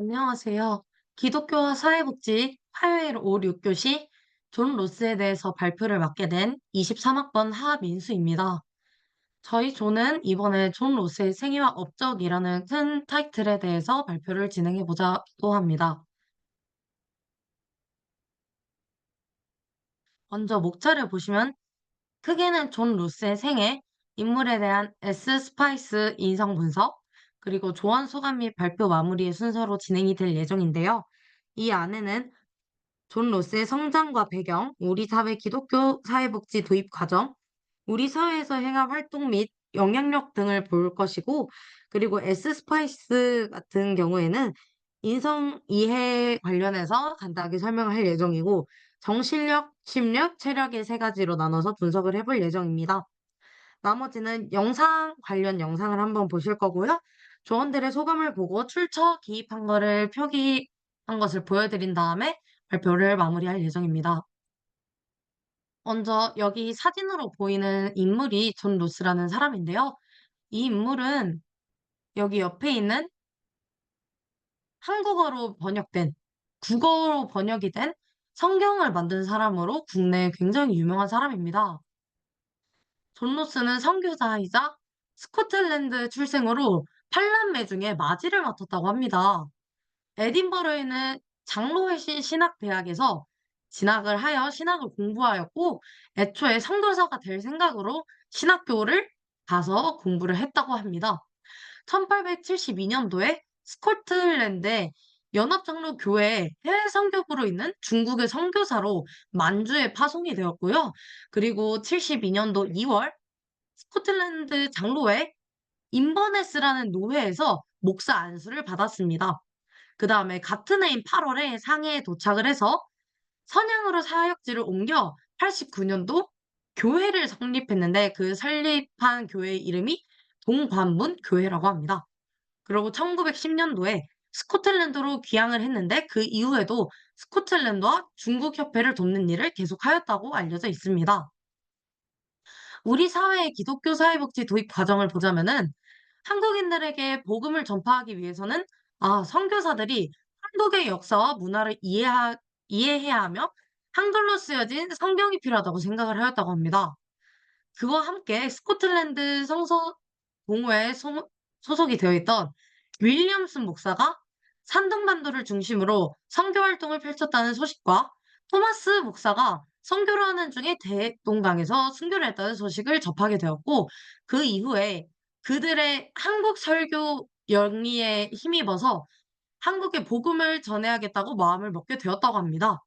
안녕하세요. 기독교와 사회복지 화요일 오후 6교시 존 로스에 대해서 발표를 맡게 된 23학번 하민수입니다. 저희 조는 이번에 존 로스의 생애와 업적이라는 큰 타이틀에 대해서 발표를 진행해 보자고 합니다. 먼저 목차를 보시면 크게는 존 로스의 생애, 인물에 대한 S 스파이스 인성 분석, 그리고 조언 소감 및 발표 마무리의 순서로 진행이 될 예정인데요. 이 안에는 존 로스의 성장과 배경, 우리 사회 기독교 사회복지 도입 과정, 우리 사회에서 행한 활동 및 영향력 등을 볼 것이고, 그리고 S 스파이스 같은 경우에는 인성 이해 관련해서 간단하게 설명을 할 예정이고, 정신력, 심력, 체력의 세 가지로 나눠서 분석을 해볼 예정입니다. 나머지는 영상 관련 영상을 한번 보실 거고요. 조원들의 소감을 보고 출처 기입한 거를 표기한 것을 보여드린 다음에 발표를 마무리할 예정입니다. 먼저 여기 사진으로 보이는 인물이 존 로스라는 사람인데요. 이 인물은 여기 옆에 있는 한국어로 번역된, 국어로 번역이 된 성경을 만든 사람으로 국내에 굉장히 유명한 사람입니다. 존 로스는 선교사이자 스코틀랜드 출생으로 팔남매 중에 맞이를 맡았다고 합니다. 에딘버러에는 장로회신 신학대학에서 진학을 하여 신학을 공부하였고 애초에 선교사가 될 생각으로 신학교를 가서 공부를 했다고 합니다. 1872년도에 스코틀랜드의 연합장로 교회 해외 선교부로 있는 중국의 선교사로 만주에 파송이 되었고요. 그리고 72년도 2월 스코틀랜드 장로회 인버네스라는 노회에서 목사 안수를 받았습니다. 그 다음에 같은 해인 8월에 상해에 도착을 해서 선양으로 사역지를 옮겨 89년도 교회를 설립했는데 그 설립한 교회 이름이 동관문 교회라고 합니다. 그리고 1910년도에 스코틀랜드로 귀향을 했는데 그 이후에도 스코틀랜드와 중국 협회를 돕는 일을 계속하였다고 알려져 있습니다. 우리 사회의 기독교 사회복지 도입 과정을 보자면은 한국인들에게 복음을 전파하기 위해서는 아, 선교사들이 한국의 역사와 문화를 이해하, 이해해야 하며 한글로 쓰여진 성경이 필요하다고 생각을 하였다고 합니다. 그와 함께 스코틀랜드 성서 공회에 소, 소속이 되어 있던 윌리엄슨 목사가 산둥반도를 중심으로 선교 활동을 펼쳤다는 소식과 토마스 목사가 선교를 하는 중에 대동강에서 순교를 했다는 소식을 접하게 되었고 그 이후에 그들의 한국 설교 영위에 힘입어서 한국에 복음을 전해야겠다고 마음을 먹게 되었다고 합니다.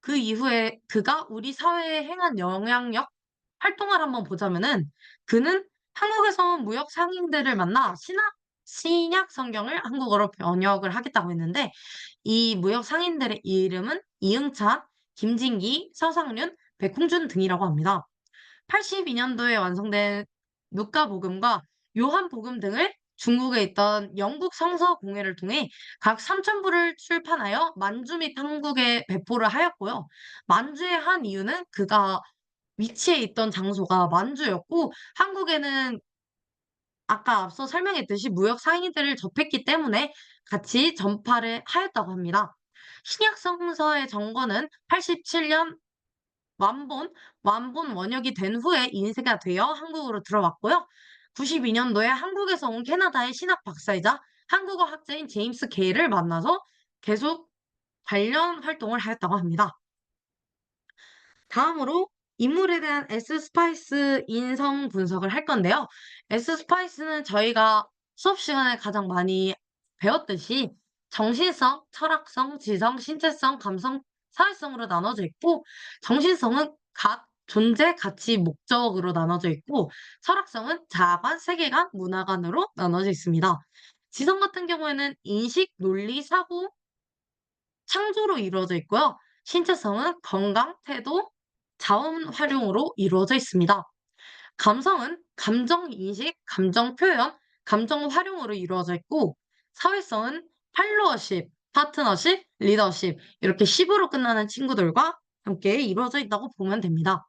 그 이후에 그가 우리 사회에 행한 영향력 활동을 한번 보자면은 그는 한국에서 온 무역 상인들을 만나 신학 신약 성경을 한국어로 번역을 하겠다고 했는데 이 무역 상인들의 이름은 이응찬, 김진기, 서상륜, 백홍준 등이라고 합니다. 82년도에 완성된 누가복음과 요한복음 등을 중국에 있던 영국 성서 공회를 통해 각 3,000부를 출판하여 만주 및 한국에 배포를 하였고요. 만주에 한 이유는 그가 위치해 있던 장소가 만주였고 한국에는 아까 앞서 설명했듯이 무역 상인들을 접했기 때문에 같이 전파를 하였다고 합니다. 신약 성서의 정거는 87년 완본, 완본 원역이 된 후에 인쇄가 되어 한국으로 들어왔고요. 92년도에 한국에서 온 캐나다의 신학 박사이자 한국어 학자인 제임스 게이를 만나서 계속 관련 활동을 하였다고 합니다. 다음으로 인물에 대한 S 스파이스 인성 분석을 할 건데요. S 스파이스는 저희가 수업 시간에 가장 많이 배웠듯이 정신성, 철학성, 지성, 신체성, 감성, 사회성으로 나눠져 있고 정신성은 각 존재, 가치, 목적으로 나눠져 있고 철학성은 자아관, 세계관, 문화관으로 나눠져 있습니다. 지성 같은 경우에는 인식, 논리, 사고, 창조로 이루어져 있고요. 신체성은 건강, 태도, 자원 활용으로 이루어져 있습니다. 감성은 감정 인식, 감정 표현, 감정 활용으로 이루어져 있고 사회성은 팔로워십, 파트너십, 리더십 이렇게 10으로 끝나는 친구들과 함께 이루어져 있다고 보면 됩니다.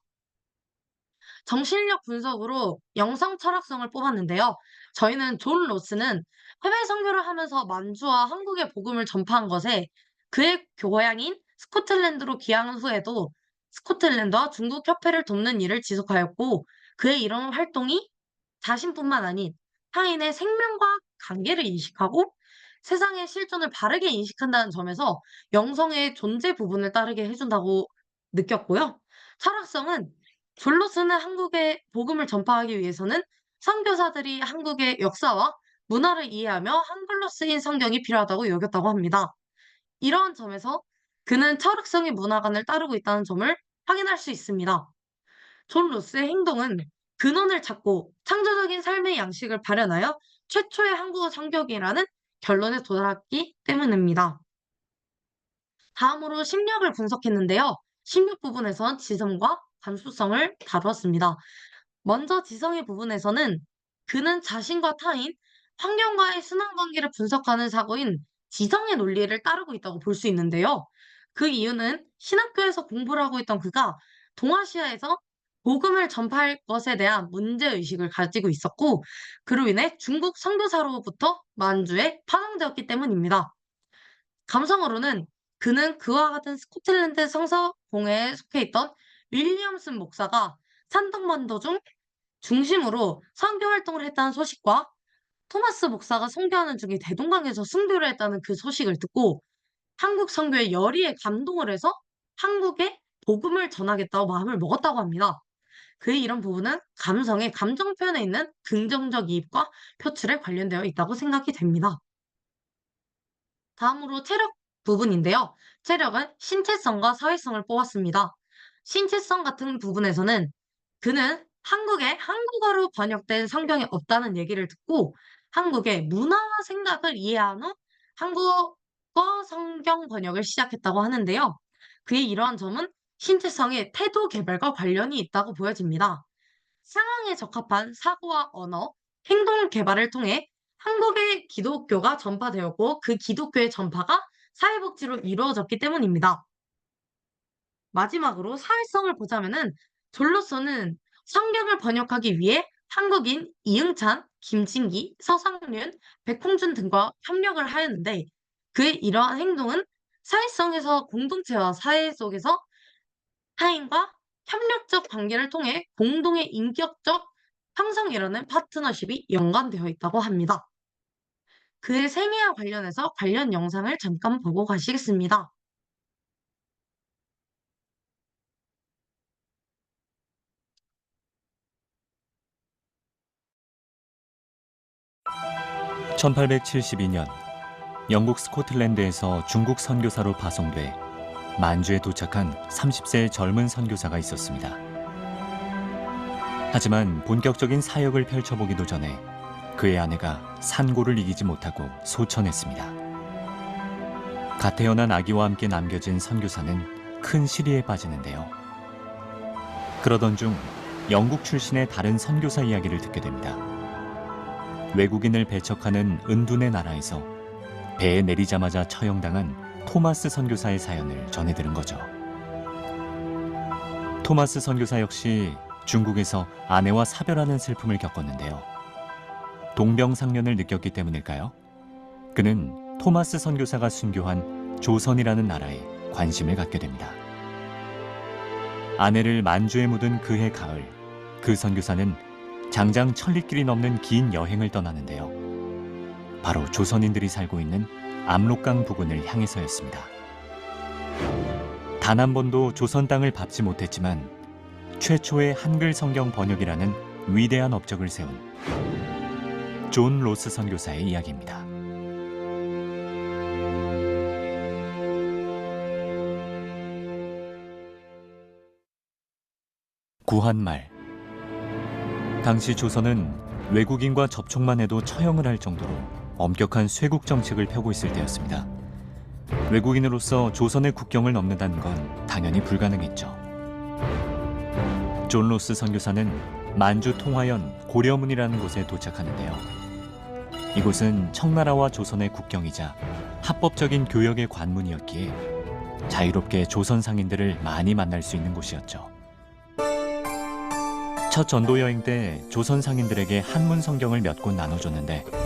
정신력 분석으로 영성 철학성을 뽑았는데요. 저희는 존 로스는 해외 선교를 하면서 만주와 한국의 복음을 전파한 것에 그의 고향인 스코틀랜드로 귀향한 후에도 스코틀랜드와 중국 협회를 돕는 일을 지속하였고 그의 이런 활동이 자신뿐만 아닌 타인의 생명과 관계를 인식하고 세상의 실존을 바르게 인식한다는 점에서 영성의 존재 부분을 따르게 해준다고 느꼈고요. 철학성은 졸로스는 한국의 복음을 전파하기 위해서는 선교사들이 한국의 역사와 문화를 이해하며 한글로 쓰인 성경이 필요하다고 여겼다고 합니다. 이러한 점에서 그는 철학성의 문화관을 따르고 있다는 점을 확인할 수 있습니다. 존 로스의 행동은 근원을 찾고 창조적인 삶의 양식을 발현하여 최초의 한국어 성격이라는 결론에 도달했기 때문입니다. 다음으로 심력을 분석했는데요. 심력 부분에선 지성과 감수성을 다루었습니다. 먼저 지성의 부분에서는 그는 자신과 타인, 환경과의 순환 관계를 분석하는 사고인 지성의 논리를 따르고 있다고 볼 수 있는데요. 그 이유는 신학교에서 공부를 하고 있던 그가 동아시아에서 복음을 전파할 것에 대한 문제의식을 가지고 있었고, 그로 인해 중국 선교사로부터 만주에 파송되었기 때문입니다. 감성으로는 그는 그와 같은 스코틀랜드 성서공회에 속해 있던 윌리엄슨 목사가 산덕만도 중 중심으로 선교 활동을 했다는 소식과 토마스 목사가 선교하는 중에 대동강에서 순교를 했다는 그 소식을 듣고 한국 선교의 열의에 감동을 해서 한국에 복음을 전하겠다고 마음을 먹었다고 합니다. 그의 이런 부분은 감성의 감정 표현에 있는 긍정적 이입과 표출에 관련되어 있다고 생각이 됩니다. 다음으로 체력 부분인데요. 체력은 신체성과 사회성을 뽑았습니다. 신체성 같은 부분에서는 그는 한국에 한국어로 번역된 성경이 없다는 얘기를 듣고 한국의 문화와 생각을 이해한 후 한국어 성경 번역을 시작했다고 하는데요. 그의 이러한 점은 신체성의 태도 개발과 관련이 있다고 보여집니다. 상황에 적합한 사고와 언어, 행동 개발을 통해 한국의 기독교가 전파되었고 그 기독교의 전파가 사회복지로 이루어졌기 때문입니다. 마지막으로 사회성을 보자면은 졸로서는 성경을 번역하기 위해 한국인 이응찬, 김진기, 서상륜, 백홍준 등과 협력을 하였는데 그의 이러한 행동은 사회성에서 공동체와 사회 속에서 타인과 협력적 관계를 통해 공동의 인격적 형성이라는 파트너십이 연관되어 있다고 합니다. 그의 생애와 관련해서 관련 영상을 잠깐 보고 가시겠습니다. (1872년) 영국 스코틀랜드에서 중국 선교사로 파송돼 만주에 도착한 30세 젊은 선교사가 있었습니다. 하지만 본격적인 사역을 펼쳐보기도 전에 그의 아내가 산고를 이기지 못하고 소천했습니다. 갓 태어난 아기와 함께 남겨진 선교사는 큰 시리에 빠지는데요. 그러던 중 영국 출신의 다른 선교사 이야기를 듣게 됩니다. 외국인을 배척하는 은둔의 나라에서 배에 내리자마자 처형당한 토마스 선교사의 사연을 전해 들은 거죠. 토마스 선교사 역시 중국에서 아내와 사별하는 슬픔을 겪었는데요. 동병상련을 느꼈기 때문일까요? 그는 토마스 선교사가 순교한 조선이라는 나라에 관심을 갖게 됩니다. 아내를 만주에 묻은 그해 가을, 그 선교사는 장장 천리길이 넘는 긴 여행을 떠나는데요. 바로 조선인들이 살고 있는 압록강 부근을 향해서였습니다. 단 한 번도 조선 땅을 밟지 못했지만 최초의 한글 성경 번역이라는 위대한 업적을 세운 존 로스 선교사의 이야기입니다. 구한말 당시 조선은 외국인과 접촉만 해도 처형을 할 정도로 엄격한 쇄국 정책을 펴고 있을 때였습니다. 외국인으로서 조선의 국경을 넘는다는 건 당연히 불가능했죠. 존 로스 선교사는 만주 통화연 고려문이라는 곳에 도착하는데요. 이곳은 청나라와 조선의 국경이자 합법적인 교역의 관문이었기에 자유롭게 조선 상인들을 많이 만날 수 있는 곳이었죠. 첫 전도 여행 때 조선 상인들에게 한문 성경을 몇권 나눠줬는데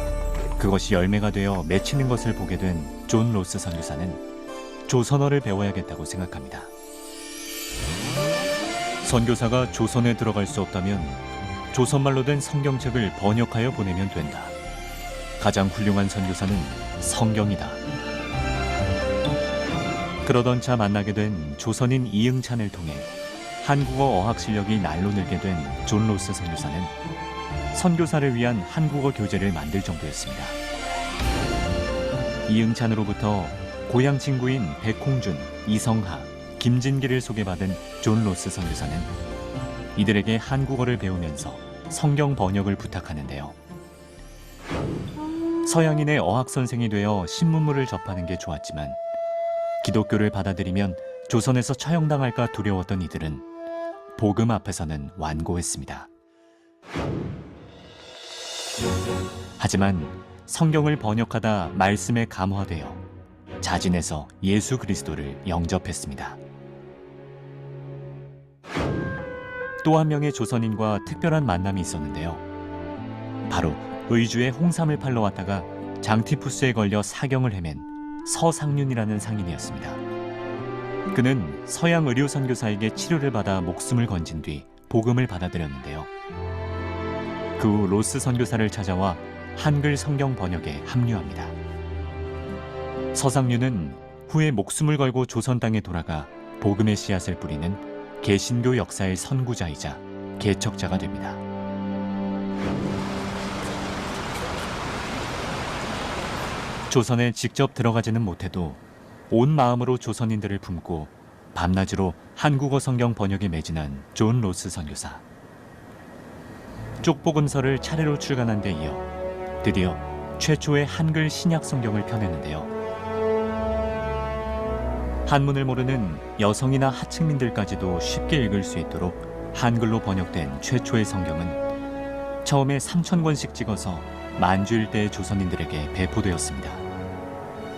그것이 열매가 되어 맺히는 것을 보게 된 존 로스 선교사는 조선어를 배워야겠다고 생각합니다. 선교사가 조선에 들어갈 수 없다면 조선말로 된 성경책을 번역하여 보내면 된다. 가장 훌륭한 선교사는 성경이다. 그러던 차 만나게 된 조선인 이응찬을 통해 한국어 어학 실력이 날로 늘게 된 존 로스 선교사는 선교사를 위한 한국어 교재를 만들 정도였습니다. 이응찬으로부터 고향 친구인 백홍준, 이성하, 김진기를 소개받은 존 로스 선교사는 이들에게 한국어를 배우면서 성경 번역을 부탁하는데요. 서양인의 어학 선생이 되어 신문물을 접하는 게 좋았지만 기독교를 받아들이면 조선에서 처형당할까 두려웠던 이들은 복음 앞에서는 완고했습니다. 하지만 성경을 번역하다 말씀에 감화되어 자진해서 예수 그리스도를 영접했습니다. 또 한 명의 조선인과 특별한 만남이 있었는데요. 바로 의주에 홍삼을 팔러 왔다가 장티푸스에 걸려 사경을 헤맨 서상륜이라는 상인이었습니다. 그는 서양 의료 선교사에게 치료를 받아 목숨을 건진 뒤 복음을 받아들였는데요. 그 후 로스 선교사를 찾아와 한글 성경 번역에 합류합니다. 서상류는 후에 목숨을 걸고 조선 땅에 돌아가 복음의 씨앗을 뿌리는 개신교 역사의 선구자이자 개척자가 됩니다. 조선에 직접 들어가지는 못해도 온 마음으로 조선인들을 품고 밤낮으로 한국어 성경 번역에 매진한 존 로스 선교사. 쪽 복음서를 차례로 출간한 데 이어 드디어 최초의 한글 신약 성경을 펴내는데요. 한문을 모르는 여성이나 하층민들까지도 쉽게 읽을 수 있도록 한글로 번역된 최초의 성경은 처음에 3천 권씩 찍어서 만주일대의 조선인들에게 배포되었습니다.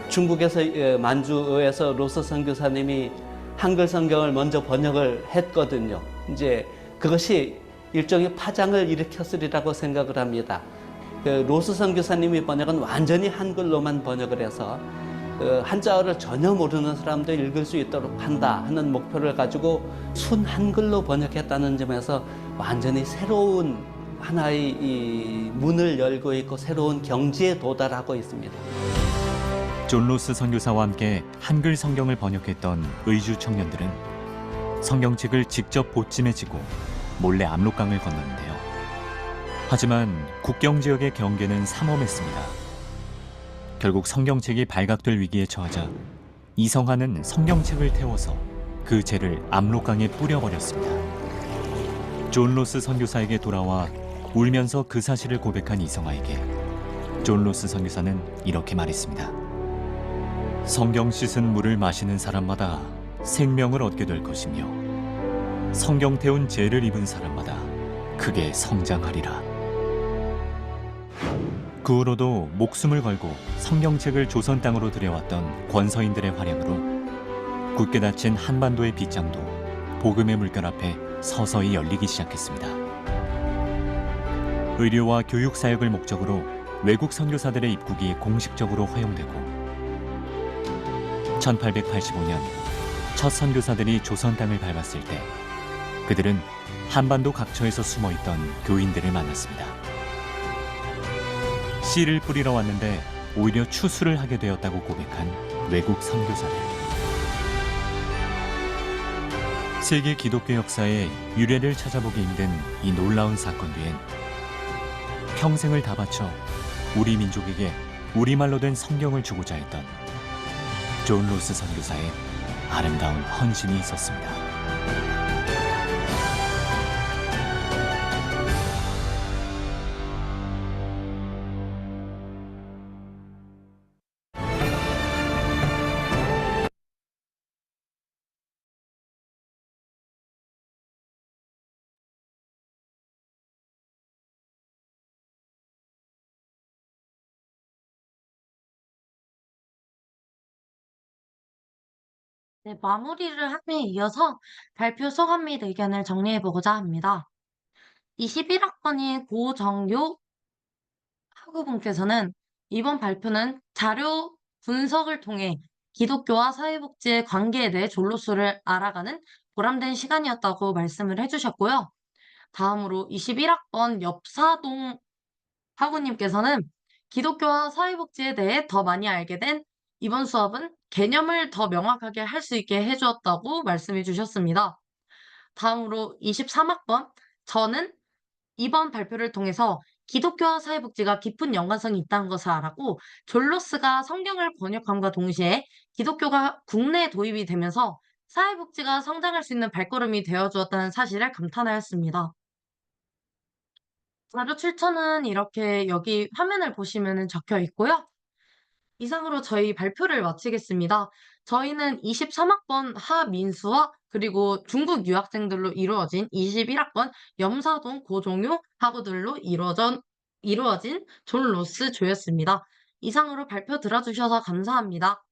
중국에서 예, 만주에서 로스 선교사님이 한글 성경을 먼저 번역을 했거든요. 이제 그것이 일종의 파장을 일으켰으리라고 생각을 합니다. 그 로스 선교사님이 번역은 완전히 한글로만 번역을 해서 그 한자어를 전혀 모르는 사람도 읽을 수 있도록 한다 하는 목표를 가지고 순 한글로 번역했다는 점에서 완전히 새로운 하나의 이 문을 열고 있고 새로운 경지에 도달하고 있습니다. 존 로스 선교사와 함께 한글 성경을 번역했던 의주 청년들은 성경책을 직접 보찜에 지고 몰래 압록강을 건넜는데요. 하지만 국경 지역의 경계는 삼엄했습니다. 결국 성경책이 발각될 위기에 처하자 이성하는 성경책을 태워서 그 죄를 압록강에 뿌려버렸습니다. 존 로스 선교사에게 돌아와 울면서 그 사실을 고백한 이성아에게 존 로스 선교사는 이렇게 말했습니다. 성경 씻은 물을 마시는 사람마다 생명을 얻게 될 것이며 성경 태운 죄를 입은 사람마다 크게 성장하리라. 그 후로도 목숨을 걸고 성경책을 조선 땅으로 들여왔던 권서인들의 활약으로 굳게 닫힌 한반도의 빗장도 복음의 물결 앞에 서서히 열리기 시작했습니다. 의료와 교육 사역을 목적으로 외국 선교사들의 입국이 공식적으로 허용되고 1885년 첫 선교사들이 조선 땅을 밟았을 때 그들은 한반도 각처에서 숨어 있던 교인들을 만났습니다. 씨를 뿌리러 왔는데 오히려 추수를 하게 되었다고 고백한 외국 선교사들. 세계 기독교 역사의 유래를 찾아보기 힘든 이 놀라운 사건 뒤엔 평생을 다 바쳐 우리 민족에게 우리말로 된 성경을 주고자 했던 존 로스 선교사의 아름다운 헌신이 있었습니다. 네, 마무리를 함에 이어서 발표 소감 및 의견을 정리해 보고자 합니다. 21학번인 고정효 학우분께서는 이번 발표는 자료 분석을 통해 기독교와 사회복지의 관계에 대해 졸로수를 알아가는 보람된 시간이었다고 말씀을 해주셨고요. 다음으로 21학번 엽사동 학우님께서는 기독교와 사회복지에 대해 더 많이 알게 된 이번 수업은 개념을 더 명확하게 할 수 있게 해주었다고 말씀해 주셨습니다. 다음으로 23학번 저는 이번 발표를 통해서 기독교와 사회복지가 깊은 연관성이 있다는 것을 알았고 졸로스가 성경을 번역함과 동시에 기독교가 국내에 도입이 되면서 사회복지가 성장할 수 있는 발걸음이 되어 주었다는 사실을 감탄하였습니다. 자료 출처는 이렇게 여기 화면을 보시면 적혀 있고요. 이상으로 저희 발표를 마치겠습니다. 저희는 23학번 하민수와 그리고 중국 유학생들로 이루어진 21학번 염사동 고종효 학우들로 이루어진, 이루어진 존 로스 조였습니다. 이상으로 발표 들어주셔서 감사합니다.